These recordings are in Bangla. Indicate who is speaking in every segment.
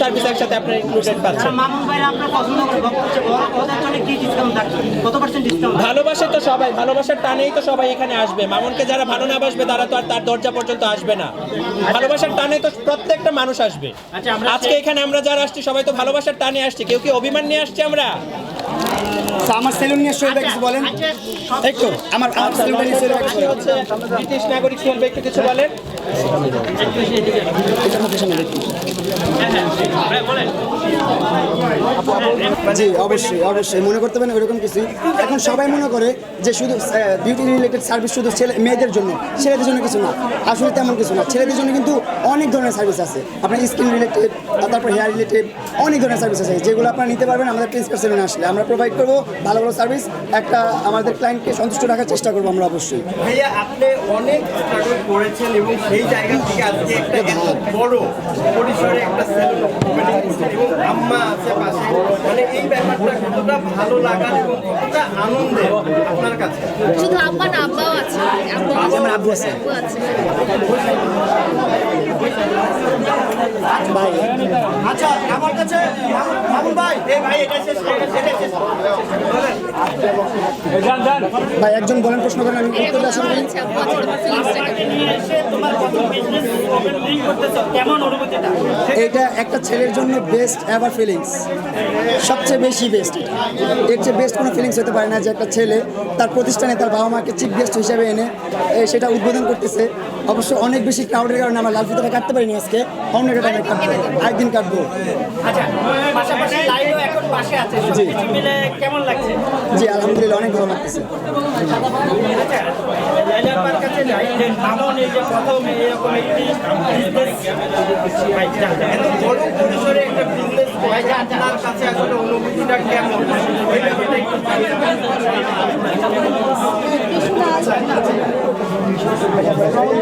Speaker 1: সার্ভিস একসাথে আপনারা ইনক্লুডেড পাচ্ছেন।
Speaker 2: মামুন ভাই আপনার পছন্দ করে হচ্ছে বড় ওদের জন্য কি ডিসকাউন্ট থাকছে কত পার্সেন্ট ডিসকাউন্ট
Speaker 1: ভালোবাসে তো সবাই ভালোবাসার টানেই তো সবাই এখানে আসবে। মামুনকে যারা ভালো না বাসবে তারা তো আর তার দরজা পর্যন্ত আসবে না। ভালোবাসার টানে তো প্রত্যেকটা মানুষ আসবে।
Speaker 2: আচ্ছা,
Speaker 1: আজকে এখানে আমরা যারা আসছি সবাই তো ভালোবাসার টানে আসছি। কেউ কি অভিমান নিয়ে আসছে আমরা?
Speaker 3: আচ্ছা, আমার সেলুন নিয়ে শরীর কিছু বলেন। একটু আমার আমার সেলুনটা নিয়ে কিছু
Speaker 1: হচ্ছে ব্রিটিশ নাগরিক হিসেবে একটু কিছু বলেন।
Speaker 3: জি, অবশ্যই অবশ্যই, মনে করতে পারেন ওইরকম কিছু। এখন সবাই মনে করে যে শুধু বিউটি রিলেটেড সার্ভিস শুধু ছেলে মেয়েদের জন্য, ছেলেদের জন্য কিছু না। আসলে তেমন কিছু না। ছেলেদের জন্য কিন্তু অনেক ধরনের সার্ভিস আছে। আপনার স্কিন রিলেটেড তারপর হেয়ার রিলেটেড অনেক ধরনের সার্ভিস আছে। যেগুলো আপনারা নিতে পারবেন, আমাদের প্রিন্সিপাল সেলুনে আসলে। আমরা প্রোভাইড করব ভালো ভালো সার্ভিস একটা আমাদের ক্লায়েন্টকে সন্তুষ্ট রাখার চেষ্টা করব আমরা অবশ্যই।
Speaker 4: ভাইয়া, আপনি অনেক করেছেন এবং সেই জায়গা থেকে আজকে একটা এত বড় পরিসরে একটা সেলুন ওপেনিং করছেন এবং আম্মা আছে পাশে। মানে এই ব্যাপারটা কতটা ভালো লাগার এবং কতটা আনন্দের আপনার কাছে?
Speaker 5: শুধু আম্মা না আব্বাও আছে। আব্বা আছে?
Speaker 3: আছে। ভাই।
Speaker 4: আচ্ছা আমার কাছে মামুন ভাই। এই ভাই এটা শেষ এটা শেষ
Speaker 3: ভাই একজন বলেন প্রশ্ন করেন আমি উত্তর
Speaker 5: আচ্ছা
Speaker 3: এটা একটা ছেলের জন্য বেস্ট এভার ফিলিংস সবচেয়ে বেশি বেস্ট এর চেয়ে বেস্ট কোনো ফিলিংস হতে পারে না যে একটা ছেলে তার প্রতিষ্ঠানে তার বাবা মাকে চিফ গেস্ট হিসেবে এনে এ, সেটা উদ্বোধন করতেছে। অবশ্য অনেক বেশি ক্রাউডের কারণে আমরা লাল ফিতাটা কাটতে পারিনি আজকে। অন্য একটা টাইমে কাটবো। আরেকদিন কাটবো।
Speaker 2: আচ্ছা পাশাপাশি লাইভও এখন পাশে আছে।
Speaker 3: জি।
Speaker 2: সবকিছু মিলে কেমন লাগছে?
Speaker 3: জি আলহামদুলিল্লাহ অনেক ভালো লাগতেছে।
Speaker 2: আচ্ছা লাইলা আপনার কাছে যাই যে মামুন এই যে প্রথম এরকম একটি বিজনেস ভাই যান, যান।
Speaker 4: এত বড় পরিসরে একটা বিজনেস ভাই আপনার কাছে আসলে অনুভূতিটা কেমন এই ব্যাপারটা একটু জানাবেন।
Speaker 3: কথা বলতেছে কেন? মানুষ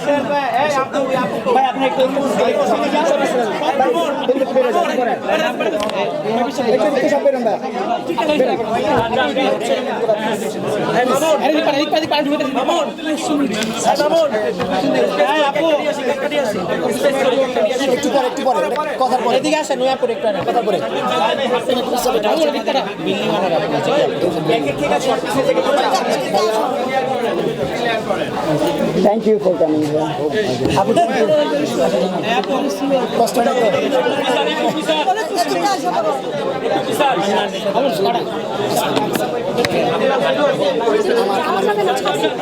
Speaker 3: সোহেল ভাই
Speaker 2: একটু
Speaker 3: পরে
Speaker 1: নয়াপুর একটু
Speaker 3: কথার পরে থ্যাংক ইউ ফর কামিং কষ্ট না তো?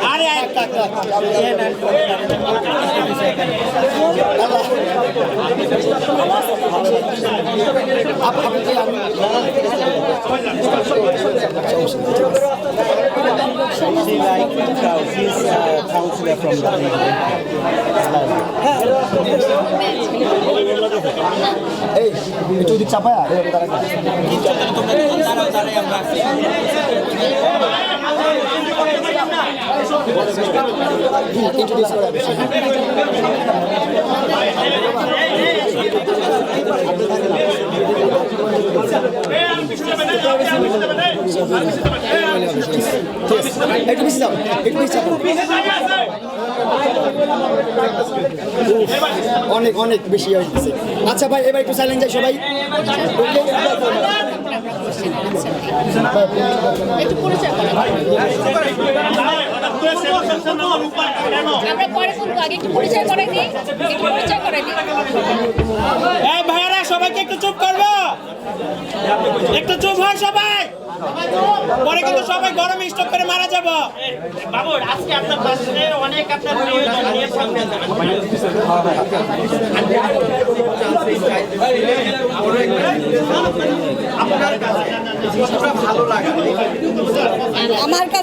Speaker 1: আরে একটা
Speaker 3: এই একটু ওদিক চাপায়া ইন্ট্রোডিউস করা একটু বেশি যাও একটু বেশি অনেক অনেক বেশি হয়েছে আচ্ছা ভাই এবার একটু চ্যালেঞ্জ যাই সবাই।
Speaker 5: আমরা পরে বলব আগে একটু পরিচয় করাই দিই একটু পরিচয় করাই দিই।
Speaker 1: এই ভাইয়ারা সবাইকে একটু চুপ করব। একটু চুপ হয় সবাই। পরে কিন্তু সবাই গরমে স্টক করে মারা যাব।
Speaker 2: বাবু আজকে আপনার পাশে অনেক আপনার প্রিয়জন সামনে
Speaker 4: আপনার কাছে ভালো লাগা
Speaker 6: আমার কাছে